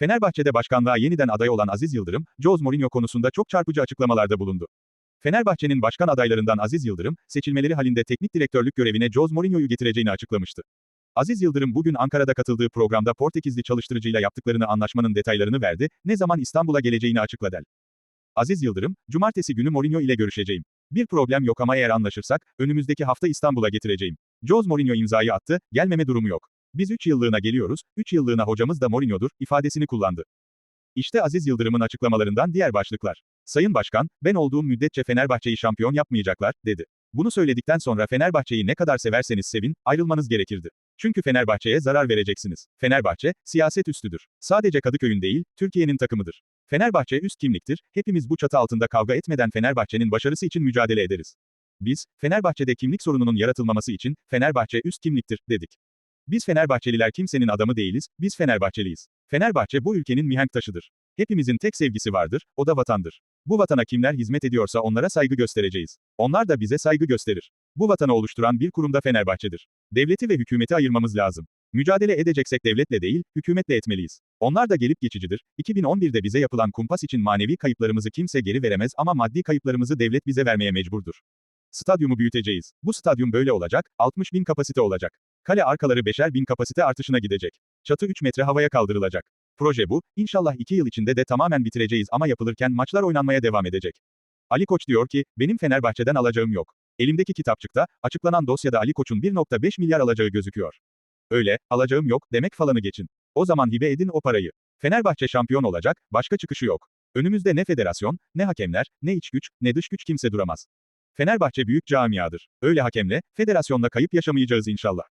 Fenerbahçe'de başkanlığa yeniden aday olan Aziz Yıldırım, Jose Mourinho konusunda çok çarpıcı açıklamalarda bulundu. Fenerbahçe'nin başkan adaylarından Aziz Yıldırım, seçilmeleri halinde teknik direktörlük görevine Jose Mourinho'yu getireceğini açıklamıştı. Aziz Yıldırım bugün Ankara'da katıldığı programda Portekizli çalıştırıcıyla yaptıklarını anlaşmanın detaylarını verdi, ne zaman İstanbul'a geleceğini açıkladı. Aziz Yıldırım, cumartesi günü Mourinho ile görüşeceğim. Bir problem yok ama eğer anlaşırsak, önümüzdeki hafta İstanbul'a getireceğim. Jose Mourinho imzayı attı, gelmeme durumu yok. Biz 3 yıllığına geliyoruz, 3 yıllığına hocamız da Mourinho'dur, ifadesini kullandı. İşte Aziz Yıldırım'ın açıklamalarından diğer başlıklar. Sayın Başkan, ben olduğum müddetçe Fenerbahçe'yi şampiyon yapmayacaklar, dedi. Bunu söyledikten sonra Fenerbahçe'yi ne kadar severseniz sevin, ayrılmanız gerekirdi. Çünkü Fenerbahçe'ye zarar vereceksiniz. Fenerbahçe, siyaset üstüdür. Sadece Kadıköy'ün değil, Türkiye'nin takımıdır. Fenerbahçe üst kimliktir, hepimiz bu çatı altında kavga etmeden Fenerbahçe'nin başarısı için mücadele ederiz. Biz, Fenerbahçe'de kimlik sorununun yaratılmaması için, Fenerbahçe üst kimliktir, dedik. Biz Fenerbahçeliler kimsenin adamı değiliz, biz Fenerbahçeliyiz. Fenerbahçe bu ülkenin mihenk taşıdır. Hepimizin tek sevgisi vardır, o da vatandır. Bu vatana kimler hizmet ediyorsa onlara saygı göstereceğiz. Onlar da bize saygı gösterir. Bu vatanı oluşturan bir kurumda Fenerbahçe'dir. Devleti ve hükümeti ayırmamız lazım. Mücadele edeceksek devletle değil, hükümetle etmeliyiz. Onlar da gelip geçicidir. 2011'de bize yapılan kumpas için manevi kayıplarımızı kimse geri veremez ama maddi kayıplarımızı devlet bize vermeye mecburdur. Stadyumu büyüteceğiz. Bu stadyum böyle olacak, 60 bin kapasite olacak. Kale arkaları 5'er bin kapasite artışına gidecek. Çatı 3 metre havaya kaldırılacak. Proje bu, İnşallah 2 yıl içinde de tamamen bitireceğiz ama yapılırken maçlar oynanmaya devam edecek. Ali Koç diyor ki, benim Fenerbahçe'den alacağım yok. Elimdeki kitapçıkta, açıklanan dosyada Ali Koç'un 1.5 milyar alacağı gözüküyor. Öyle, alacağım yok, demek falanı geçin. O zaman hibe edin o parayı. Fenerbahçe şampiyon olacak, başka çıkışı yok. Önümüzde ne federasyon, ne hakemler, ne iç güç, ne dış güç kimse duramaz. Fenerbahçe büyük camiadır. Öyle hakemle, federasyonla kayıp yaşamayacağız inşallah.